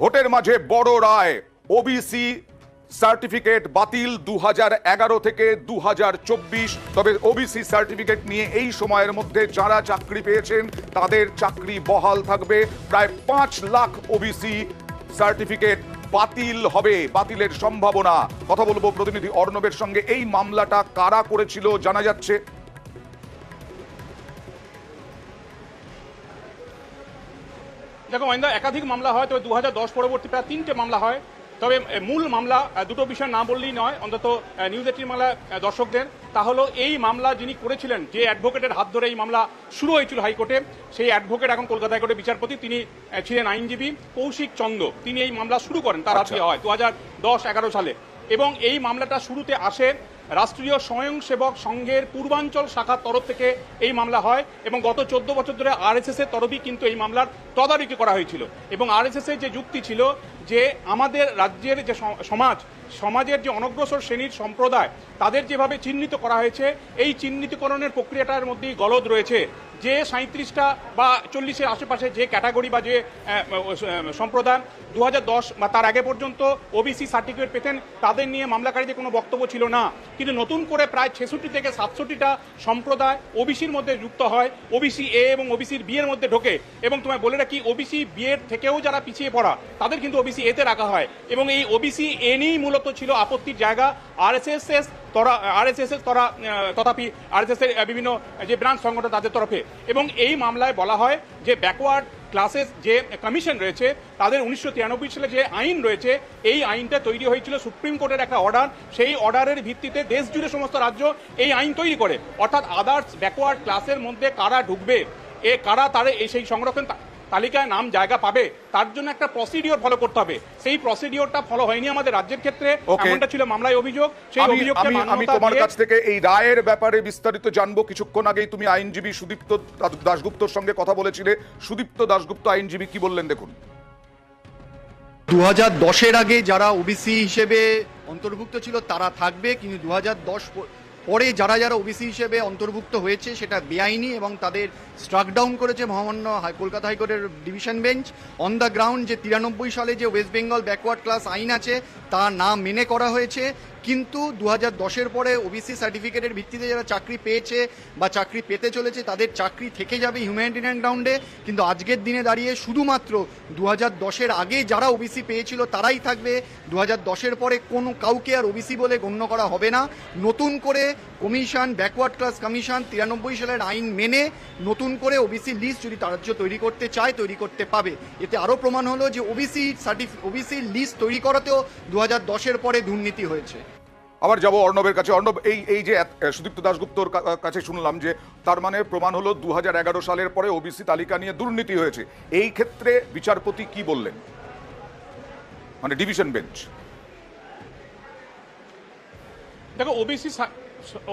ভোটের মাঝে বড় রায় ওবিসি সার্টিফিকেট বাতিল দু হাজার এগারো থেকে দু হাজার চব্বিশ। তবে ওবিসি সার্টিফিকেট নিয়ে এই সময়ের মধ্যে যারা চাকরি পেয়েছেন, তাদের চাকরি বহাল থাকবে। প্রায় পাঁচ লাখ ওবিসি সার্টিফিকেট বাতিল হবে, বাতিলের সম্ভাবনা। কথা বলব প্রতিনিধি অর্ণবের সঙ্গে। এই মামলাটা কারা করেছিল জানা যাচ্ছে? দেখো মহিন্দা একাধিক মামলা হয় তবে দু হাজার দশ পরবর্তী প্রায় তিনটে মামলা হয়। তবে মূল মামলা দুটো বিষয় না বললেই নয় অন্তত নিউজ এইটিন মামলা দর্শকদের। তা হলো এই মামলা যিনি করেছিলেন যে অ্যাডভোকেটের হাত ধরে এই মামলা শুরু হয়েছিল হাইকোর্টে সেই অ্যাডভোকেট এখন কলকাতা হাইকোর্টের বিচারপতি তিনি ছিলেন আইনজীবী কৌশিক চন্দ তিনি এই মামলা শুরু করেন তার হাতে হয় দু হাজার দশ এগারো সালে। এবং এই মামলাটা শুরুতে আসে রাষ্ট্রীয় স্বয়ংসেবক সংঘের পূর্বাঞ্চল শাখার তরফ থেকে এই মামলা হয় এবং গত চোদ্দ বছর ধরে আরএসএস এর তরফই কিন্তু এই মামলার তদারকি করা হয়েছিল এবং আরএসএস এর যে যুক্তি ছিল যে আমাদের রাজ্যের যে সমাজ, সমাজের যে অনগ্রসর শ্রেণির সম্প্রদায়, তাদের যেভাবে চিহ্নিত করা হয়েছে, এই চিহ্নিতকরণের প্রক্রিয়াটার মধ্যেই গলদ রয়েছে। যে সাঁত্রিশটা বা চল্লিশের আশেপাশে যে ক্যাটাগরি বা যে সম্প্রদায় দু বা তার আগে পর্যন্ত ওবিসি সার্টিফিকেট পেতেন, তাদের নিয়ে মামলাকারীদের কোনো বক্তব্য ছিল না। কিন্তু নতুন করে প্রায় ছেষট্টি থেকে সাতষট্টিটা সম্প্রদায় ওবিসির মধ্যে যুক্ত হয় ওবিসি এ এবং ওবিসির বি এর মধ্যে ঢোকে। এবং তোমায় বলে রাখি ওবিসি বি এর থেকেও যারা পিছিয়ে পড়া, তাদের কিন্তু ওবিসি এতে রাখা হয়। এবং এই ওবিসি এ নিয়েই মূলত ছিল আপত্তির জায়গা। আরএসএস তরা আরএসএস এর তরা তথাপি আরএসএস এর বিভিন্ন যে ব্রাঞ্চ সংগঠন তাদের তরফে। এবং এই মামলায় বলা হয় যে ব্যাকওয়ার্ড ক্লাসেস যে কমিশন রয়েছে, তাদের উনিশশো তিরানব্বই সালে যে আইন রয়েছে, এই আইনটা তৈরি হয়েছিল সুপ্রিম কোর্টের একটা অর্ডার সেই অর্ডারের ভিত্তিতে দেশ জুড়ে সমস্ত রাজ্য এই আইন তৈরি করে। অর্থাৎ আদার্স ব্যাকওয়ার্ড ক্লাসের মধ্যে কারা ঢুকবে, এ কারা তারে এই সেই সংরক্ষণ তালিকায় নাম জায়গা পাবে তার জন্য একটা প্রসিডিওর ফলো করতে হবে। সেই প্রসিডিওরটা ফলো হয়নি আমাদের রাজ্যের ক্ষেত্রে এমনটা ছিল মামলায় অভিযোগ। সেই অভিযোগকে আমি আমি তোমার কাছ থেকে এই রায়ের ব্যাপারে বিস্তারিত জানব। কিছুক্ষণ আগেই তুমি আইনজীবী সুদীপ্ত দাশগুপ্তর সঙ্গে কথা বলেছিলে। সুদীপ্ত দাশগুপ্ত আইনজীবী কি বললেন দেখুন। দু হাজার দশের আগে যারা ওবিসি হিসেবে অন্তর্ভুক্ত ছিল তারা থাকবে। কিন্তু দু হাজার দশ পরে যারা যারা ওবিসি হিসেবে অন্তর্ভুক্ত হয়েছে, সেটা বেআইনি এবং তাদের স্ট্রাক ডাউন করেছে মহামান্য কলকাতা হাইকোর্টের division bench on the ground যে তিরানব্বই সালে যে ওয়েস্ট বেঙ্গল ব্যাকওয়ার্ড ক্লাস আইন আছে তা না মেনে করা হয়েছে, কিন্তু দু হাজার দশের পরে ওবিসি সার্টিফিকেটের ভিত্তিতে যারা চাকরি পেয়েছে বা চাকরি পেতে চলেছে, তাদের চাকরি থেকে যাবে হিউম্যানিটেরিয়ান গ্রাউন্ডে কিন্তু আজকের দিনে দাঁড়িয়ে শুধুমাত্র দু হাজার দশের আগে যারা ওবিসি পেয়েছিল, তারাই থাকবে। দু হাজার দশের পরে কোনো কাউকে আর ওবিসি বলে গণ্য করা হবে না। নতুন করে কমিশন ব্যাকওয়ার্ড ক্লাস কমিশন তিরানব্বই সালের আইন মেনে নতুন করে ওবিসি লিস্ট যদি রাজ্য তৈরি করতে চায়, তৈরি করতে পাবে। এতে আরও প্রমাণ হলো যে ওবিসি সার্টিফি ওবিসি লিস্ট তৈরি করাতেও দু হাজার দশের পরে দুর্নীতি হয়েছে। আবার যাব অর্ণবের কাছে। অর্ণব এই এই যে সুদীপ্ত দাশগুপ্তর কাছে শুনলাম যে তার মানে প্রমাণ হলো দুহাজার এগারো সালের পরে ওবিসি তালিকা নিয়ে দুর্নীতি হয়েছে। এই ক্ষেত্রে বিচারপতি কি বললেন? মানে ডিভিশন বেঞ্চ। দেখো ওবিসি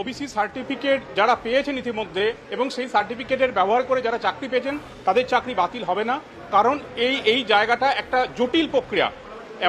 ওবিসি সার্টিফিকেট যারা পেয়েছেন ইতিমধ্যে এবং সেই সার্টিফিকেটের ব্যবহার করে যারা চাকরি পেয়েছেন তাদের চাকরি বাতিল হবে না। কারণ এই এই জায়গাটা একটা জটিল প্রক্রিয়া।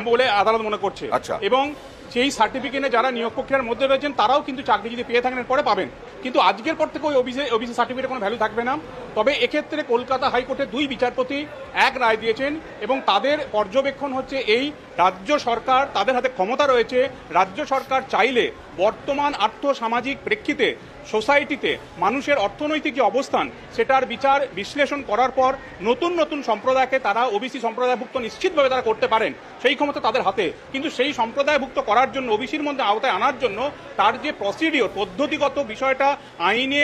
বলে আদালত মনে করছে। আচ্ছা। এবং সেই সার্টিফিকেটে যারা নিয়োগ প্রক্রিয়ার মধ্যে রয়েছেন তারাও কিন্তু চাকরি যদি পেয়ে থাকেন পরে পাবেন। কিন্তু আজকের পর থেকে ওই ওবিসি ওবিসি সার্টিফিকেটের কোনো ভ্যালু থাকবে না। তবে এক্ষেত্রে কলকাতা হাইকোর্টে দুই বিচারপতি এক রায় দিয়েছেন এবং তাদের পর্যবেক্ষণ হচ্ছে এই রাজ্য সরকার তাদের হাতে ক্ষমতা রয়েছে। রাজ্য সরকার চাইলে বর্তমান আর্থ সামাজিক প্রেক্ষিতে, সোসাইটিতে মানুষের অর্থনৈতিক যে অবস্থান, সেটার বিচার বিশ্লেষণ করার পর নতুন নতুন সম্প্রদায়কে তারা ওবিসি সম্প্রদায়ভুক্ত নিশ্চিতভাবে তারা করতে পারেন, সেই ক্ষমতা তাদের হাতে। কিন্তু সেই সম্প্রদায়ভুক্ত করার জন্য ওবিসির মধ্যে আওতায় আনার জন্য তার যে প্রসিডিওর পদ্ধতিগত বিষয়টা আইনে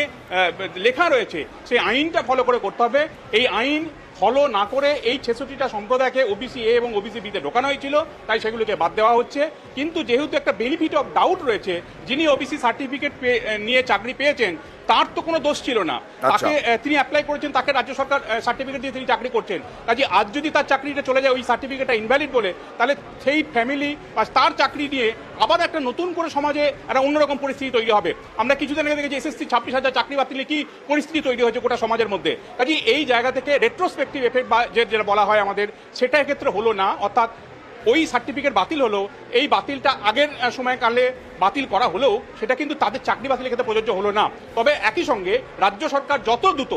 লেখা রয়েছে, সেই আইনটা ফলো করে করতে হবে। এই আইন ফলো না করে এই ছেষট্টিটা সম্প্রদায়কে ওবিসি এ এবং ওবিসি বিতে ঢোকানো হয়েছিল, তাই সেগুলোকে বাদ দেওয়া হচ্ছে। কিন্তু যেহেতু একটা বেনিফিট অফ ডাউট রয়েছে, যিনি ওবিসি সার্টিফিকেট নিয়ে চাকরি পেয়েছেন তার তো কোনো দোষ ছিল না। তাকে তিনি অ্যাপ্লাই করেছেন তাকে রাজ্য সরকার সার্টিফিকেট দিয়ে তিনি চাকরি করছেন। কাজে আজ যদি তার চাকরিটা চলে যায় ওই সার্টিফিকেটটা ইনভ্যালিড বলে তাহলে সেই ফ্যামিলি বা তার চাকরি নিয়ে আবার একটা নতুন করে সমাজে একটা অন্যরকম পরিস্থিতি তৈরি হবে। আমরা কিছুদিন আগে দেখেছি এসএসসি ছাব্বিশ হাজার চাকরি বাতিলে কি পরিস্থিতি তৈরি হয়েছে গোটা সমাজের মধ্যে। কাজে এই জায়গা থেকে রেট্রোস্পেক্টিভ এফেক্ট বা যেটা বলা হয় আমাদের সেটা এক্ষেত্রে হলো না। অর্থাৎ ওই সার্টিফিকেট বাতিল হলো এই বাতিলটা আগের সময়কালে বাতিল করা হলেও সেটা কিন্তু তাদের চাকরি বাতিলের ক্ষেত্রে প্রযোজ্য হলো না। তবে একই সঙ্গে রাজ্য সরকার যত দ্রুত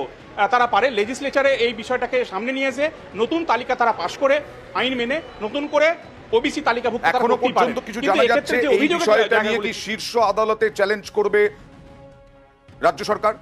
তারা পারে লেজিসলেচারে এই বিষয়টাকে সামনে নিয়ে এসে নতুন তালিকা তারা পাশ করে আইন মেনে নতুন করে ওবিসি তালিকাভুক্ত এখনও পর্যন্ত কিছু জানা যাচ্ছে এই বিষয়টা নিয়ে কি শীর্ষ আদালতে চ্যালেঞ্জ করবে রাজ্য সরকার?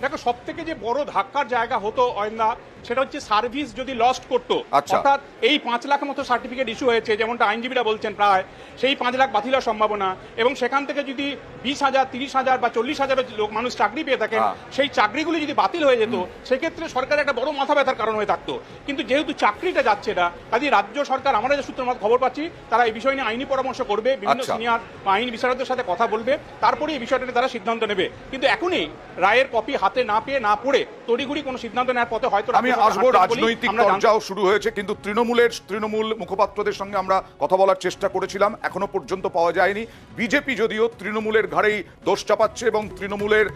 দেখো সব থেকে যে বড় ধাক্কার জায়গা হতো অয়ন্দা সেটা হচ্ছে সার্ভিস যদি লস্ট করতো আচ্ছা। অর্থাৎ এই পাঁচ লাখ মতো সার্টিফিকেট ইস্যু হয়েছে যেমনটা আইনজীবীরা বলছেন প্রায় সেই পাঁচ লাখ বাতিল হওয়ার সম্ভাবনা এবং সেখান থেকে যদি বিশ হাজার তিরিশ হাজার বা চল্লিশ হাজারের লোক মানুষ চাকরি পেয়ে থাকেন হ্যাঁ। সেই চাকরিগুলি যদি বাতিল হয়ে যেত সেক্ষেত্রে সরকারের একটা বড় মাথা ব্যথার কারণ হয়ে থাকতো কিন্তু যেহেতু চাকরিটা যাচ্ছে না কাজে রাজ্য সরকার আমরা যে সূত্র খবর পাচ্ছি তারা এই বিষয় নিয়ে আইনি পরামর্শ করবে বিভিন্ন আচ্ছা। সিনিয়র আইন বিশারদদের সাথে কথা বলবে তারপরে এই বিষয়টা নিয়ে তারা সিদ্ধান্ত নেবে কিন্তু এখনই রায়ের কপি হাতে না পেয়ে না পড়ে তড়িঘড়ি কোনো সিদ্ধান্ত নেওয়ার পথে হয়তো আমি সরকার আসব রাজনৈতিক চর্চাও শুরু হয়েছে কিন্তু তৃণমূলের তৃণমূল মুখপাত্রদের সঙ্গে আমরা কথা বলার চেষ্টা করেছিলাম এখনও পর্যন্ত পাওয়া যায়নি। বিজেপি যদিও তৃণমূলের ঘাড়েই দোষ চাপাচ্ছে এবং তৃণমূলের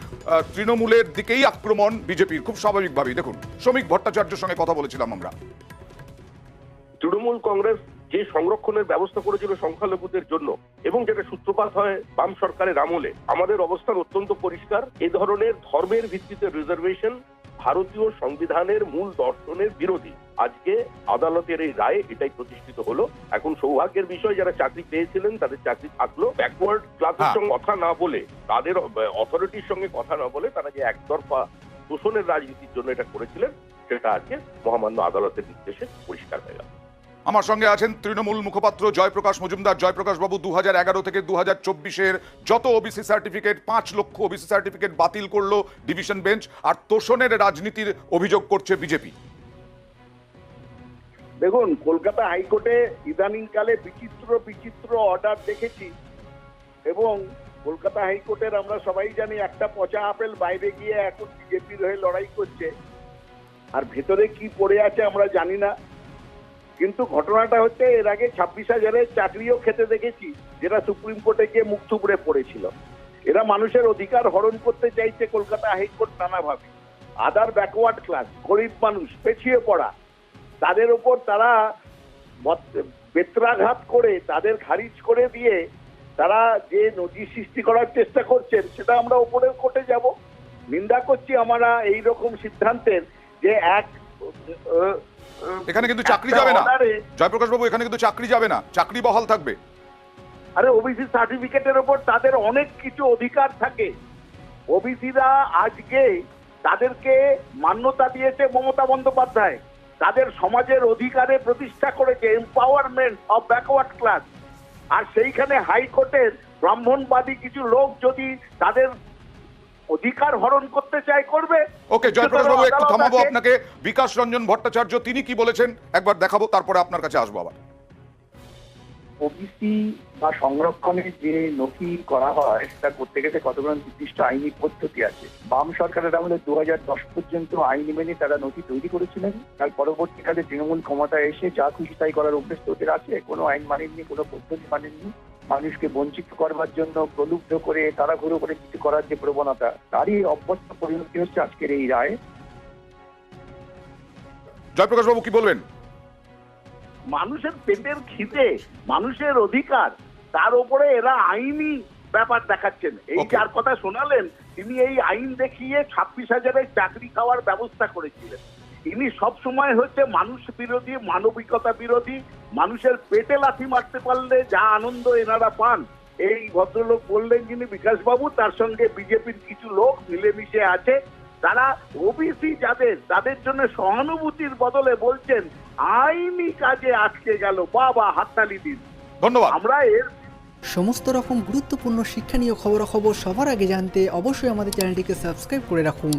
তৃণমূলের দিকেই আক্রমণ বিজেপির খুব স্বাভাবিকভাবেই। দেখুন শ্রমিক ভট্টাচার্যের সঙ্গে কথা বলেছিলাম আমরা। তৃণমূল কংগ্রেস যে সংরক্ষণের ব্যবস্থা করেছিল সংখ্যালঘুদের জন্য এবং যেটা সূত্রপাত হয় বাম সরকারের আমলে আমাদের অবস্থান অত্যন্ত পরিষ্কার। এ ধরনের ধর্মের ভিত্তিতে রিজার্ভেশন ভারতীয় সংবিধানের মূল দর্শনের বিরোধী। আজকে আদালতের এই রায়ে এটাই প্রতিষ্ঠিত হলো। এখন সৌভাগ্যের বিষয় যারা চাকরি পেয়েছিলেন তাদের চাকরি থাকল। ব্যাকওয়ার্ড ক্লাসের। সঙ্গে কথা না বলে তাদের অথরিটির সঙ্গে কথা না বলে তারা যে একতরফা শোষণের রাজনীতির জন্য এটা করেছিলেন সেটা আজকে মহামান্য আদালতের নির্দেশে পরিষ্কার হয়ে গেল। আমার সঙ্গে আছেন তৃণমূল মুখপাত্র জয়প্রকাশ মজুমদার। জয়প্রকাশ বাবু দু হাজার এগারো থেকে দু হাজার যত ওবিসি সার্টিফিকেট পাঁচ লক্ষ ওবিসি সার্টিফিকেট বাতিল করল ডিভিশন বেঞ্চ আর তোষণের রাজনীতির অভিযোগ করছে বিজেপি দেখুন, কলকাতা হাইকোর্টে ইদানিংকালে বিচিত্র বিচিত্র অর্ডার দেখেছি এবং কলকাতা হাইকোর্টের আমরা সবাই জানি একটা পচা আপেল বাইরে গিয়ে এখন বিজেপির হয়ে লড়াই করছে। আর ভেতরে কি পড়ে আছে আমরা জানি না। কিন্তু ঘটনাটা হচ্ছে এর আগে ছাব্বিশ হাজারের চাকরিও খেতে দেখেছি, যেটা সুপ্রিম কোর্টে গিয়ে মুখ থুবড়ে পড়েছিল। এরা মানুষের অধিকার হরণ করতে চাইছে কলকাতা হাইকোর্ট নানাভাবে। আদার ব্যাকওয়ার্ড ক্লাস গরিব মানুষ, পেছিয়ে পড়া। তাদের ওপর তারা বেত্রাঘাত করে, তাদের খারিজ করে দিয়ে তারা যে নজির সৃষ্টি করার চেষ্টা করছেন, সেটা আমরা উপরের কোর্টে যাব। নিন্দা করছি আমরা এই রকম সিদ্ধান্তের যে এক এখানে কিন্তু চাকরি যাবে না। জয়প্রকাশ বাবু এখানে কিন্তু চাকরি যাবে না। চাকরি বহাল থাকবে। আরে ওবিসি সার্টিফিকেটের ওপর তাদের অনেক কিছু অধিকার থাকে। ওবিসিরা আজকে তাদেরকে মান্যতা দিয়েছে মমতা বন্দ্যোপাধ্যায়। তাদের সমাজের অধিকারে প্রতিষ্ঠা করেছে এম্পাওয়ারমেন্ট অফ ব্যাকওয়ার্ড ক্লাস আর সেইখানে হাইকোর্টের ব্রাহ্মণবাদী কিছু লোক যদি তাদের অধিকার হরণ করতে চায় করবে। ওকে জয়প্রকাশ বাবু একটু থামাবো আপনাকে। বিকাশ রঞ্জন ভট্টাচার্য তিনি কি বলেছেন? একবার দেখাবো তারপরে আপনার কাছে আসব আবার। ওবিসি বা সংরক্ষণের যে নথি করা হয় সেটা করতে গেলে কতগুলো নির্দিষ্ট আইনি পদ্ধতি আছে? বাম সরকারের আমলে দু দশ পর্যন্ত আইন মেনে তারা নথি তৈরি করেছিলেন। তার পরবর্তীকালে তৃণমূল ক্ষমতায় এসে যা খুশি তাই করার অভ্যেস তো ওদের আছে। কোনো আইন মানেননি কোনো পদ্ধতি মানেননি। মানুষকে বঞ্চিত করবার জন্য প্রলুব্ধ করে তাড়াহুড়ো করে কিছু করার যে প্রবণতা তারই অভ্যস্ত পরিণতি হচ্ছে আজকের এই রায়। জয়প্রকাশ বাবু কি বলবেন? মানুষের পেটের খিদে মানুষের অধিকার তার উপরে এরা আইনি ব্যাপার দেখাচ্ছেন। এই. যার কথা শোনালেন তিনি এই আইন দেখিয়ে ছাব্বিশ হাজারের চাকরি খাওয়ার ব্যবস্থা করেছিলেন। ইনি সব সময় হচ্ছে মানুষ বিরোধী মানবিকতা বিরোধী মানুষের পেটে লাথি মারতে পারলে যা আনন্দ এনারা পান এই ভদ্রলোক বললেন যিনি বিকাশবাবু তার সঙ্গে বিজেপির কিছু লোক মিলেমিশে আছে। তারা ওবিসি যাদের তাদের জন্য সহানুভূতির বদলে বলছেন আইনি কাজে আটকে গেল বাবা হাততালি দিন। ধন্যবাদ। আমরা এর সমস্ত রকম গুরুত্বপূর্ণ শিক্ষণীয় খবরাখবর সবার আগে জানতে অবশ্যই আমাদের চ্যানেলটিকে সাবস্ক্রাইব করে রাখুন।